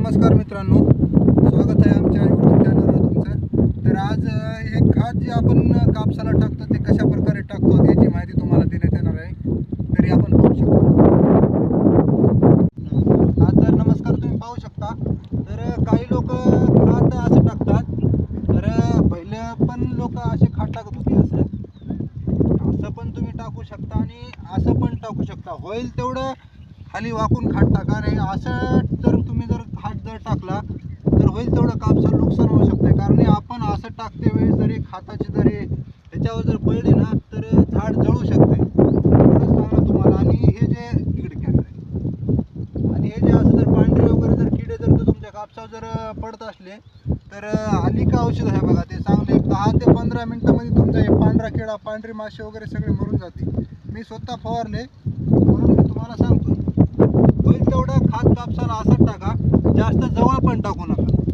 नमस्कार मित्रांनो. स्वागत आहे आमच्या यूट्यूब चॅनलवर तुमचं. तर आज हे खत जे आपण कापसाला टाकतो ते कशा प्रकारे टाकतो याची माहिती तुम्हाला देण्यात येणार आहे. तरी आपण पाहू शकतो. हा तर नमस्कार तुम्ही पाहू शकता. तर काही लोक खात असं टाकतात. तर पहिले पण लोक असे खात टाकत होते असं. असं पण तुम्ही टाकू शकता आणि असं पण टाकू शकता. होईल तेवढं खाली वाकून खाट टाका. नाही असं जर तुम्ही जर खाट जर टाकला तर होईल तेवढं कापसाला नुकसान होऊ शकते कारण आपण असं टाकते वेळेस जरी खाताची जरी ह्याच्यावर जर पडली ना तर झाड जळू शकते एवढंच सांगणार तुम्हाला. आणि हे जे किड कॅमेरे आणि हे जे असं जर पांढरे वगैरे जर किडे जर तर तुमच्या कापसावर जर पडत असले तर आलिका औषध आहे बघा ते चांगले एक दहा ते पंधरा मिनटामध्ये तुमचा हे पांढरा किडा पांढरी मासे वगैरे सगळे मरून जाते मी स्वतः फवारले. म्हणून मी तुम्हाला सांगतो होईल तेवढं खात कापसाला असंच टाका. जास्त जवळ पण टाकू नका.